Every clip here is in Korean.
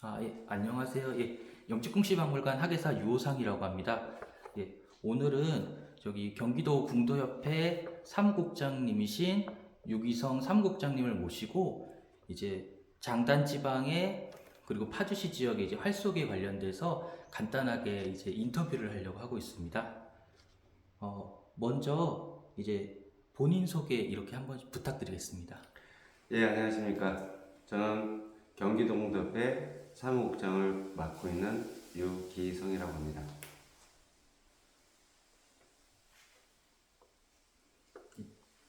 아, 예, 안녕하세요. 예, 영직궁시박물관 학예사 유호상이라고 합니다. 예, 오늘은 저기 경기도 궁도협회 사무국장님이신 유기성 사무국장님을 모시고 이제 장단 지방에 그리고 파주시 지역의 이제 활쏘기에 관련돼서 간단하게 이제 인터뷰를 하려고 하고 있습니다. 어, 먼저 이제 본인 소개 이렇게 한번 부탁드리겠습니다. 예, 안녕하십니까. 저는 경기도 공도협회 사무국장을 맡고 있는 유기성이라고 합니다.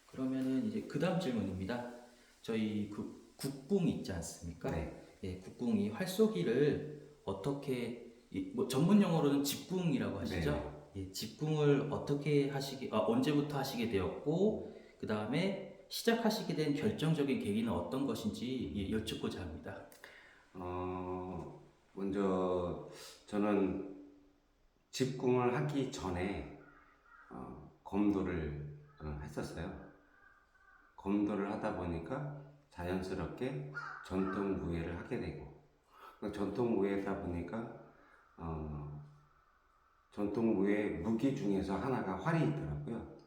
그러면은 이제 그 다음 질문입니다. 저희 그 국궁 있지 않습니까? 네. 예, 국궁이 활쏘기를 어떻게 이- 뭐 전문 용어로는 집궁이라고 하시죠? 예, 집궁을 어떻게 하시게 아, 언제부터 하시게 되었고 그 다음에 시작하시게 된 결정적인 계기는 어떤 것인지 예, 여쭙고자 합니다. 어, 먼저 저는 집궁을 하기 전에 어, 검도를 어, 했었어요. 검도를 하다 보니까 자연스럽게 전통 무예를 하게 되고 그 전통 무예다 보니까 어, 전통 무예 무기 중에서 하나가 활이 있더라고요.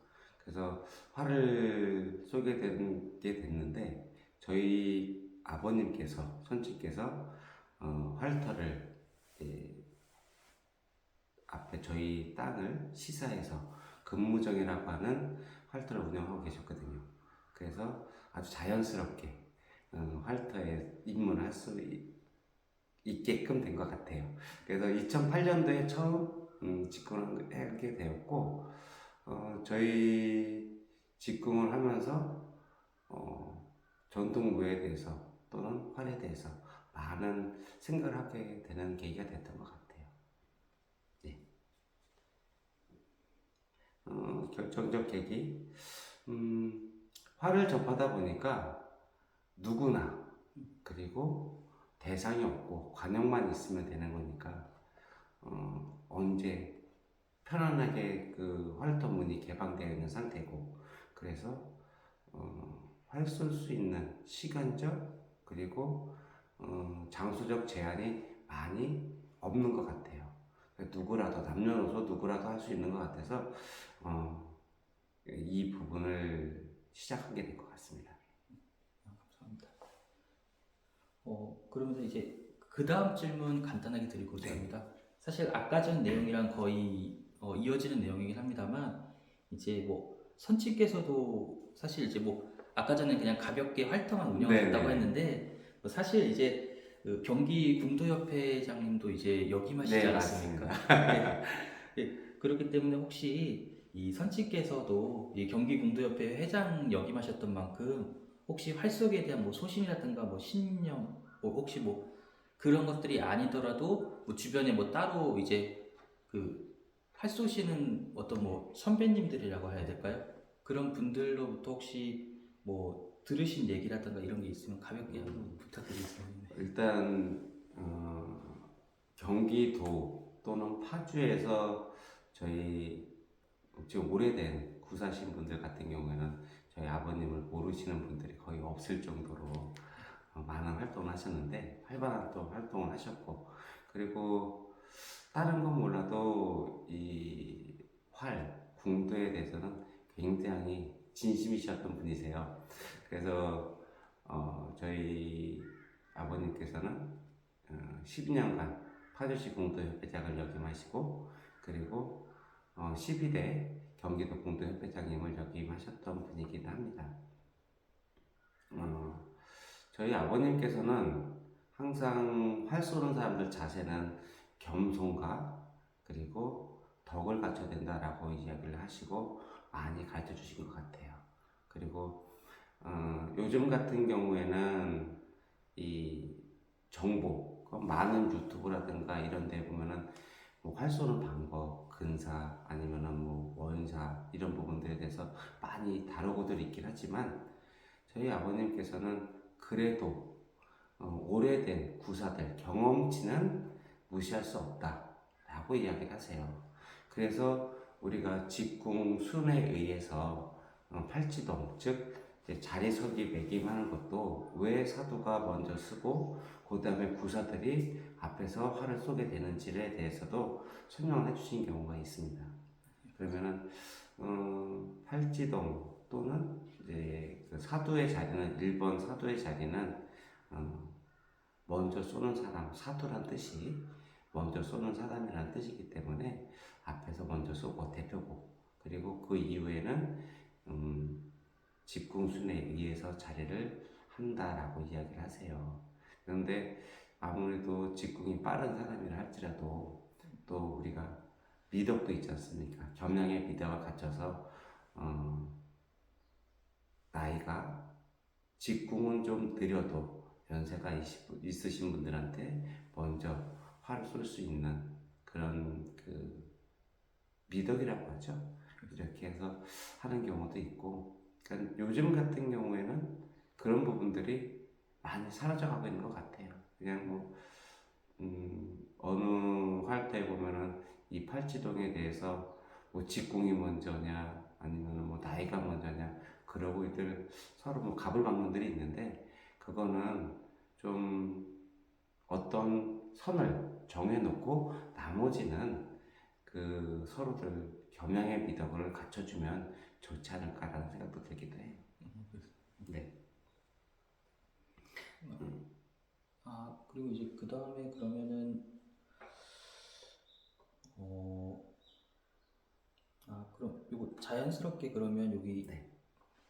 그래서 활을 쏘게 된 게 됐는데 저희 아버님께서 손치께서 어, 활터를 예, 앞에 저희 땅을 시사해서 근무정이라고 하는 활터를 운영하고 계셨거든요. 그래서 아주 자연스럽게 어, 활터에 입문할 수 있- 있게끔 된 것 같아요. 그래서 2008년도에 처음 음, 직군을 하게 되었고 어, 저희 직궁을 하면서 어, 전통 무예에 대해서 또는 활에 대해서 많은 생각을 하게 되는 계기가 됐던 것 같아요. 네. 어, 결정적 계기. 음, 활을 접하다 보니까 누구나 그리고 대상이 없고 관용만 있으면 되는 거니까 어, 언제 편안하게 그 활터 문이 개방되어 있는 상태고 그래서 어, 활쏠수 있는 시간적 그리고 어, 장소적 제한이 많이 없는 것 같아요. 누구라도 남녀노소 누구라도 할 수 있는 것 같아서 어, 이 부분을 시작하게 된 것 같습니다. 아, 감사합니다. 어, 그러면서 이제 그 다음 질문 간단하게 드리고자 네. 합니다. 사실 아까 전 내용이랑 거의 어, 이어지는 내용이긴 합니다만 이제 뭐 선치께서도 사실 이제 뭐 아까 전에 그냥 가볍게 활동만 운영했다고 네네. 했는데 뭐 사실 이제 그 경기 궁도협회장님도 이제 역임하시지 네, 않았습니까? 네. 네, 그렇기 때문에 혹시 이 선치께서도 이 경기 궁도협회 회장 역임하셨던 만큼 혹시 활쏘기에 대한 뭐 소신이라든가 뭐 신념 뭐 혹시 뭐 그런 것들이 아니더라도 뭐 주변에 뭐 따로 이제 그 활쏘시는 어떤 뭐 선배님들이라고 해야 될까요? 그런 분들로부터 혹시 뭐 들으신 얘기라든가 이런 게 있으면 가볍게 한번 부탁드리겠습니다. 일단 어, 경기도 또는 파주에서 저희 지금 오래된 구사신 분들 같은 경우에는 저희 아버님을 모르시는 분들이 거의 없을 정도로 어, 많은 활동을 하셨는데 활발한 또 활동을 하셨고 그리고 다른 건 몰라도 이 활 궁도에 대해서는 굉장히 진심이셨던 분이세요. 그래서 어, 저희 아버님께서는 어, 12년간 파주시 공도협회장을 역임하시고 그리고 어, 12대 경기도 공도협회장님을 역임하셨던 분이기도 합니다. 어, 저희 아버님께서는 항상 활 쏘는 사람들 자세는 겸손과 그리고 덕을 갖춰야 된다라고 이야기를 하시고 많이 가르쳐 주신 것 같아요. 그리고 어, 요즘 같은 경우에는 이 정보, 그 많은 유튜브라든가 이런 데 보면은 뭐 활 쏘는 방법, 근사 아니면은 뭐 원사 이런 부분들에 대해서 많이 다루고들 있긴 하지만 저희 아버님께서는 그래도 어, 오래된 구사들 경험치는 무시할 수 없다 라고 이야기하세요. 그래서 우리가 직궁 순에 의해서 어, 팔찌동 즉 자리서기 매김하는 것도 왜 사두가 먼저 쓰고 그 다음에 부사들이 앞에서 활을 쏘게 되는지에 대해서도 설명을 해주신 경우가 있습니다. 그러면은 어, 팔지동 또는 이제 그 사두의 자리는 1번 사두의 자리는 어, 먼저 쏘는 사람 사두란 뜻이 먼저 쏘는 사람이라는 뜻이기 때문에 앞에서 먼저 쏘고 대표고 그리고 그 이후에는 음, 집궁순에 의해서 자리를 한다라고 이야기를 하세요. 그런데 아무래도 직궁이 빠른 사람이라 할지라도 또 우리가 미덕도 있지 않습니까? 겸양의 미덕을 갖춰서 어, 나이가 직궁은 좀 느려도 연세가 있- 있으신 분들한테 먼저 활을 쏠수 있는 그런 그 미덕이라고 하죠. 이렇게 해서 하는 경우도 있고, 그러니까 요즘 같은 경우에는 그런 부분들이 많이 사라져가고 있는 것 같아요. 그냥 뭐 음, 어느 활터에 보면은 이 팔찌동에 대해서 뭐 직궁이 먼저냐 아니면 뭐 나이가 먼저냐 그러고 이들 서로 뭐 갑을 막는들이 있는데 그거는 좀 어떤 선을 정해놓고 나머지는 그 서로들 겸양의 미덕을 갖춰주면 좋지 않을까라는 생각도 들기도 해요. 네. 아 그리고 이제 그 다음에 그러면은 어. 아 그럼 이거 자연스럽게 그러면 여기 네.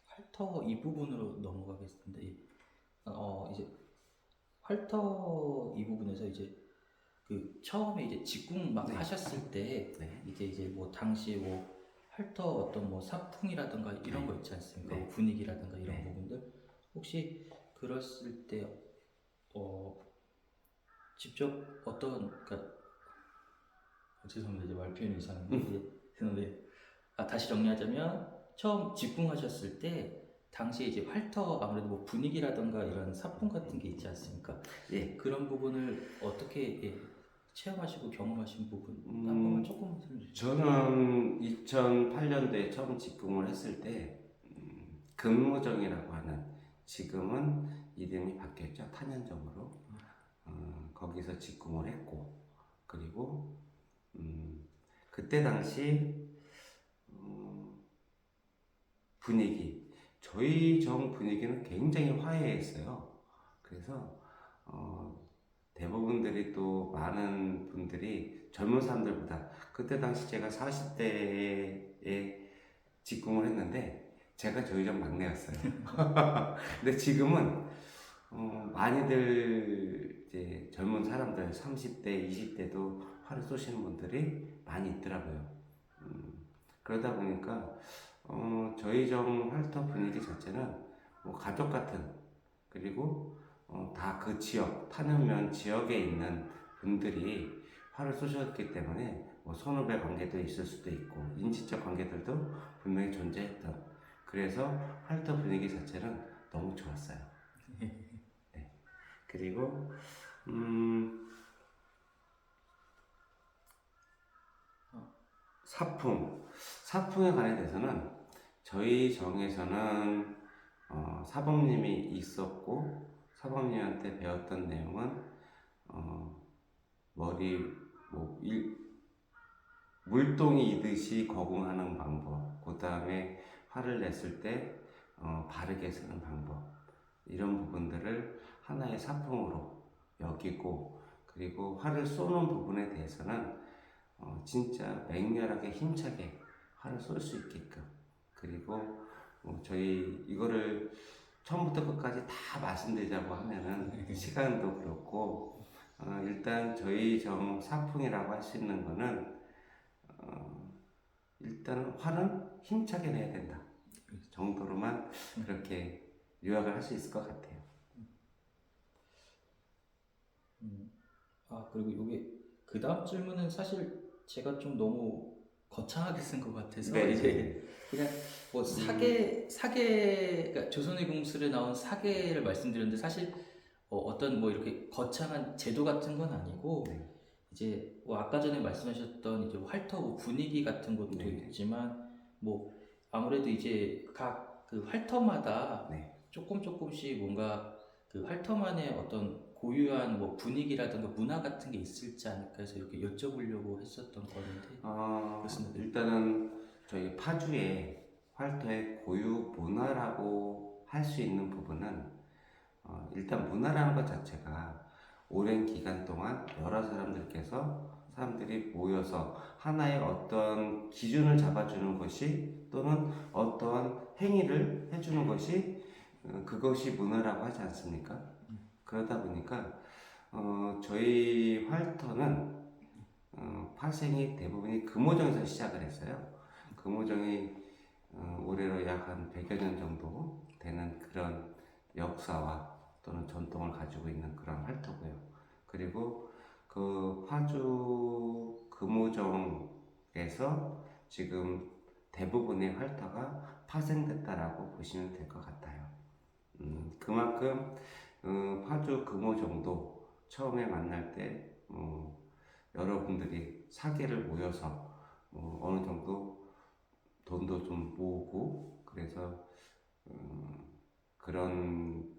활터 이 부분으로 넘어가겠습니다. 이- 어 이제 활터 이 부분에서 이제 그 처음에 이제 직궁 막 네. 하셨을 때 네. 이제 이제 뭐 당시 뭐 활터 어떤 뭐 사풍이라든가 이런 네. 거 있지 않습니까? 네. 뭐 분위기라든가 이런 네. 부분들 혹시 그랬을 때 어, 직접 어떤 그러니까 아, 죄송합니다 이제 말 표현이 이상한데 근데 아, 다시 정리하자면 처음 직궁하셨을 때 당시에 이제 활터 아무래도 뭐 분위기라든가 이런 사풍 같은 게 있지 않습니까? 예. 그런 부분을 어떻게 예, 체험하시고 경험하신 부분 음, 한 번만 조금 설명해 주시죠. 저는 2008년도에 처음 직궁을 했을 때 음, 근무정이라고 하는 지금은 이름이 바뀌었죠 탄현정으로 어, 거기서 직궁을 했고 그리고 음, 그때 당시 어, 분위기 저희 정 분위기는 굉장히 화해했어요. 그래서 어, 대부분들이 또 많은 분들이 젊은 사람들보다 그때 당시 제가 40대에 직궁을 했는데 제가 저희 집 막내였어요. 근데 지금은 어, 많이들 이제 젊은 사람들 30대, 20대도 활을 쏘시는 분들이 많이 있더라고요. 음, 그러다 보니까 어, 저희 정 활터 분위기 자체는 뭐 가족 같은 그리고 어, 다 그 지역, 탄현면 지역에 있는 분들이 활을 쏘셨기 때문에 뭐 선후배 관계도 있을 수도 있고 인지적 관계들도 분명히 존재했던 그래서 활터 분위기 자체는 너무 좋았어요. 네. 그리고 음, 사풍 사풍에 관해 대해서는 저희 정에서는 어, 사범님이 있었고 사범님한테 배웠던 내용은 어, 머리 뭐 일, 물동이 이듯이 거궁하는 방법 그 다음에 화를 냈을 때 어, 바르게 쓰는 방법 이런 부분들을 하나의 사풍으로 여기고 그리고 화를 쏘는 부분에 대해서는 어, 진짜 맹렬하게 힘차게 화를 쏠 수 있게끔 그리고 어, 저희 이거를 처음부터 끝까지 다 말씀드리자고 하면은 시간도 그렇고 어, 일단 저희 정 사풍이라고 할 수 있는 거는 어, 일단 화는 힘차게 내야 된다. 정도로만 그렇게 요약을 할 수 있을 것 같아요. 음, 아 그리고 이게 그 다음 질문은 사실 제가 좀 너무 거창하게 쓴 것 같아서 네, 이제 그냥 뭐 사계 사계 그러니까 조선의 공술에 나온 사계를 말씀드렸는데 사실 어, 떤뭐 이렇게 거창한 제도 같은 건 아니고 네. 이제 뭐 아까 전에 말씀하셨던 이제 활터 뭐 분위기 같은 것도 네. 있지만 뭐 아무래도 이제 각 그 활터마다 네. 조금 조금씩 뭔가 그 활터만의 어떤 고유한 뭐 분위기라든가 문화 같은 게 있을지 않을까 해서 이렇게 여쭤보려고 했었던 거는데 어, 그렇습니다. 일단은 저희 파주의 활터의 고유 문화라고 할 수 있는 부분은 어, 일단 문화라는 것 자체가 오랜 기간 동안 여러 사람들께서 사람들이 모여서 하나의 어떤 기준을 잡아주는 것이 또는 어떤 행위를 해주는 것이 어, 그것이 문화라고 하지 않습니까? 그러다 보니까 어, 저희 활터는 어, 파생이 대부분이 금오정에서 시작을 했어요. 금오정이 어, 올해로 약 한 100여 년 정도 되는 그런 역사와 또는 전통을 가지고 있는 그런 활터고요. 그리고 그 파주 금오정에서 지금 대부분의 활터가 파생됐다라고 보시면 될 것 같아요. 음, 그만큼 어, 파주 금오정도 처음에 만날 때 어, 여러분들이 사계를 모여서 어, 어느 정도 돈도 좀 모으고 그래서 음, 그런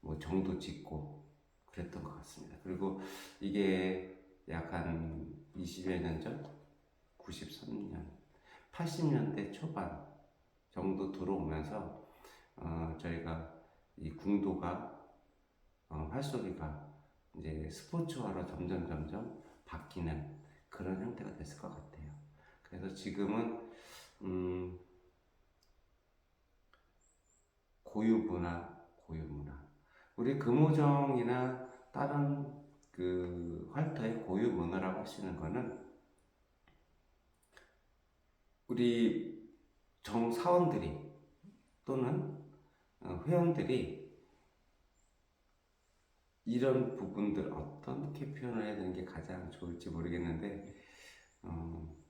뭐 정도 짓고 그랬던 것 같습니다. 그리고 이게 약 한 20여 년 전, 93년, 80년대 초반 정도 들어오면서 어, 저희가 이 궁도가 어, 활쏘기가 이제 스포츠화로 점점 점점 바뀌는 그런 형태가 됐을 것 같아요. 그래서 지금은 음, 고유 문화, 고유 문화. 우리 금오정이나 다른 그 활터의 고유 문화라고 하시는 거는 우리 정사원들이 또는 어, 회원들이 이런 부분들 어떻게 표현을 해야 되는 게 가장 좋을지 모르겠는데 어,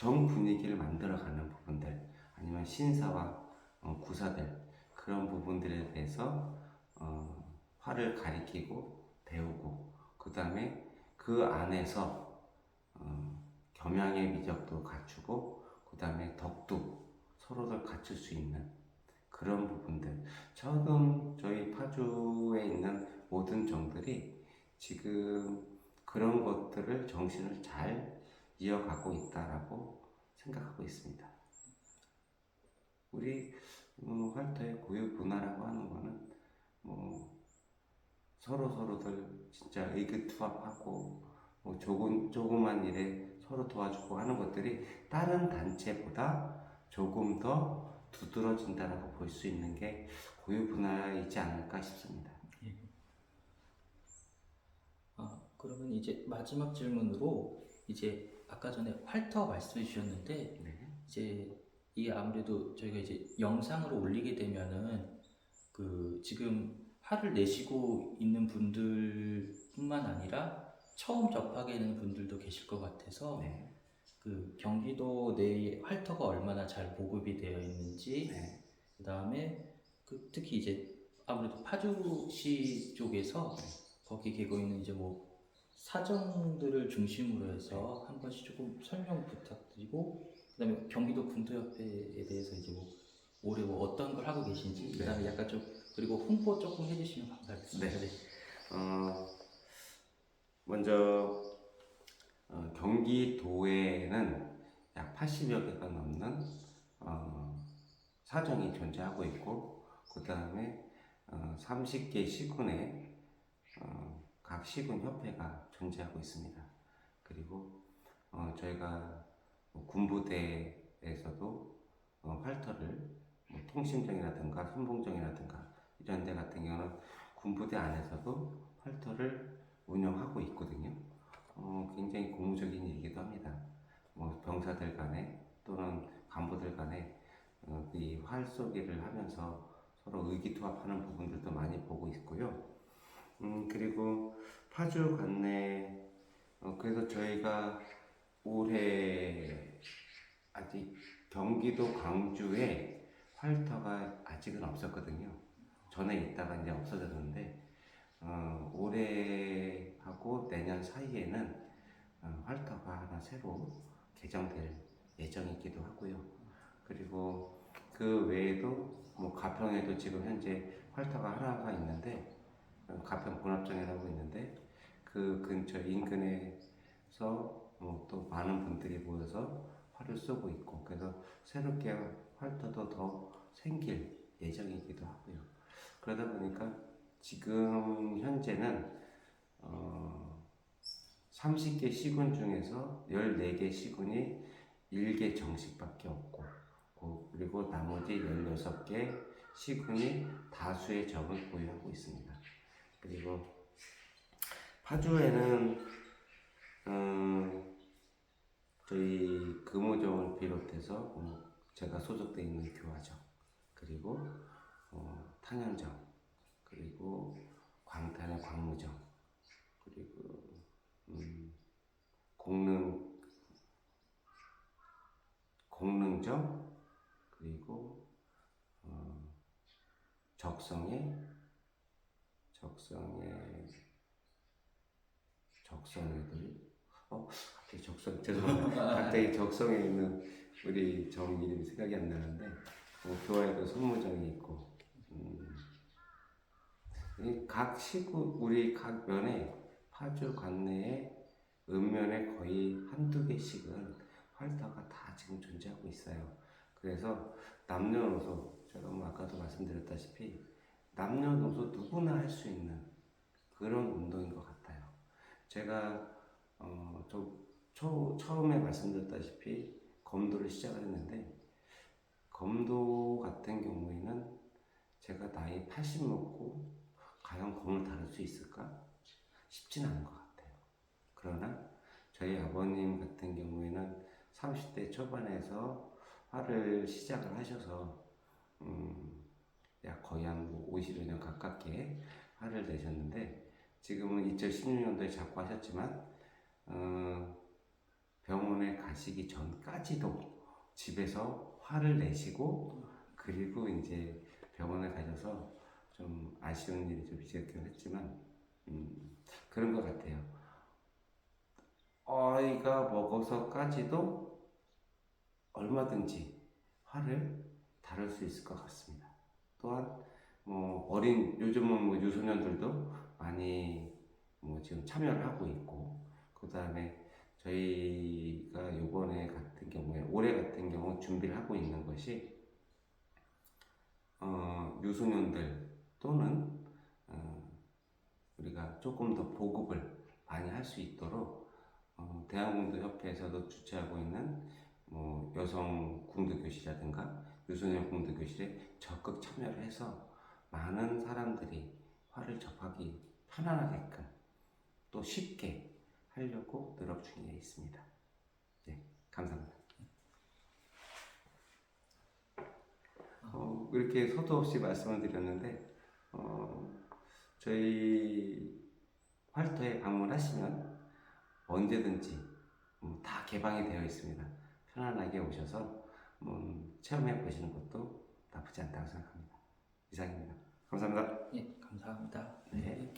정 분위기를 만들어가는 부분들 아니면 신사와 어, 구사들 그런 부분들에 대해서 어, 화를 가리키고 배우고 그 다음에 그 안에서 어, 겸양의 미적도 갖추고 그 다음에 덕도 서로들 갖출 수 있는 그런 부분들. 지금 저희 파주에 있는 모든 정들이 지금 그런 것들을 정신을 잘 이어가고 있다라고 생각하고 있습니다. 우리 어, 활터의 고유 문화라고 하는 거는 뭐 서로 서로들 진짜 의기투합하고 뭐 조금 조그만 일에 서로 도와주고 하는 것들이 다른 단체보다 조금 더 두드러진다라고 볼 수 있는 게 고유 문화이지 않을까 싶습니다. 아, 그러면 이제 마지막 질문으로 이제 아까 전에 활터 말씀해 주셨는데 네. 이제 이게 아무래도 저희가 이제 영상으로 올리게 되면은 그 지금 화를 내시고 있는 분들뿐만 아니라 처음 접하게 되는 분들도 계실 것 같아서 네. 그 경기도 내에 활터가 얼마나 잘 보급이 되어 있는지 네. 그 다음에 그 특히 이제 아무래도 파주시 쪽에서 거기 계고 있는 이제 뭐 사정들을 중심으로 해서 한 번씩 조금 설명 부탁드리고 그다음에 경기도 군도협회에 대해서 이제 뭐 올해 뭐 어떤 걸 하고 계신지 그다음에 약간 좀 그리고 홍보 조금 해주시면 감사하겠습니다. 네. 어, 먼저 어, 경기도에는 약 80여 개가 넘는 어, 사정이 존재하고 있고 그 다음에 어, 30개 시군에 어, 각 시군 협회가 존재하고 있습니다. 그리고 어, 저희가 뭐 군부대에서도 어, 활터를 뭐 통신정이라든가 선봉정이라든가 이런 데 같은 경우는 군부대 안에서도 활터를 운영하고 있거든요. 어, 굉장히 고무적인 일이기도 합니다. 뭐 병사들 간에 또는 간부들 간에 어, 이 활쏘기를 하면서 서로 의기투합하는 부분들도 많이 보고 있고요. 음, 그리고 파주 관내 어, 그래서 저희가 올해 아직 경기도 광주에 활터가 아직은 없었거든요. 전에 있다가 이제 없어졌는데 어, 올해하고 내년 사이에는 어, 활터가 하나 새로 개정될 예정이기도 하고요. 그리고 그그 외에도 뭐 가평에도 지금 현재 활터가 하나가 있는데 어, 가평 본합정이라고 있는데 그 근처 인근에서 뭐또 많은 분들이 모여서 활을 쏘고 있고 그래서 새롭게 활터도 더 생길 예정이기도 하고요. 그러다 보니까 지금 현재는 어 30개 시군 중에서 14개 시군이 1개 정식밖에 없고 고- 그리고 나머지 16개 시군이 다수의 정을 보유하고 있습니다. 그리고 파주에는 음, 저희 금호정을 비롯해서 어, 제가 소속돼 있는 교화정 그리고 어, 탕현정 그리고 광탄의 광무정 그리고 음, 공릉 공릉정 그리고 어, 적성에 적성에 적성에들? 어 갑자기 적성 죄송합니다. 갑자기 적성에 있는 우리 정 이름이 생각이 안 나는데 어, 교화에도 손무정이 있고 음, 이각 시구 우리 각 면에 파주 관내에 읍면에 거의 한두 개씩은 활터가 다 지금 존재하고 있어요. 그래서 남녀노소 제가 뭐 아까도 말씀드렸다시피 남녀노소 누구나 할 수 있는 그런 운동인 것 같아요. 제가 어, 저 초, 처음에 말씀드렸다시피 검도를 시작을 했는데 검도 같은 경우에는 제가 나이 80 먹고 과연 검을 다룰 수 있을까? 쉽진 않은 것 같아요. 그러나 저희 아버님 같은 경우에는 30대 초반에서 활을 시작을 하셔서 음, 약 거의 한뭐 50여 년 가깝게 활을 내셨는데 지금은 2016년도에 자꾸 하셨지만 어, 병원에 가시기 전까지도 집에서 화를 내시고 그리고 이제 병원에 가셔서 좀 아쉬운 일이 좀 있었긴 했지만 음, 그런 것 같아요. 아이가 먹어서까지도 얼마든지 화를 다룰 수 있을 것 같습니다. 또한 뭐 어린 요즘은 뭐 유소년들도 많이 뭐 지금 참여를 하고 있고 그 다음에 저희가 요번에 같은 경우에 올해 같은 경우 준비를 하고 있는 것이 어, 유소년들 또는 어, 우리가 조금 더 보급을 많이 할 수 있도록 어, 대한공도 협회에서도 주최하고 있는 뭐 여성 공도교실이라든가 유소년 공도교실에 적극 참여를 해서 많은 사람들이 화를 접하기 편안하게끔 또 쉽게 하려고 노력 중에 있습니다. 네, 감사합니다. 어, 이렇게 서도 없이 말씀을 드렸는데 어, 저희 활터에 방문하시면 언제든지 음, 다 개방이 되어 있습니다. 편안하게 오셔서 음, 체험해 보시는 것도 나쁘지 않다고 생각합니다. 이상입니다. 감사합니다. 예, 감사합니다. 네.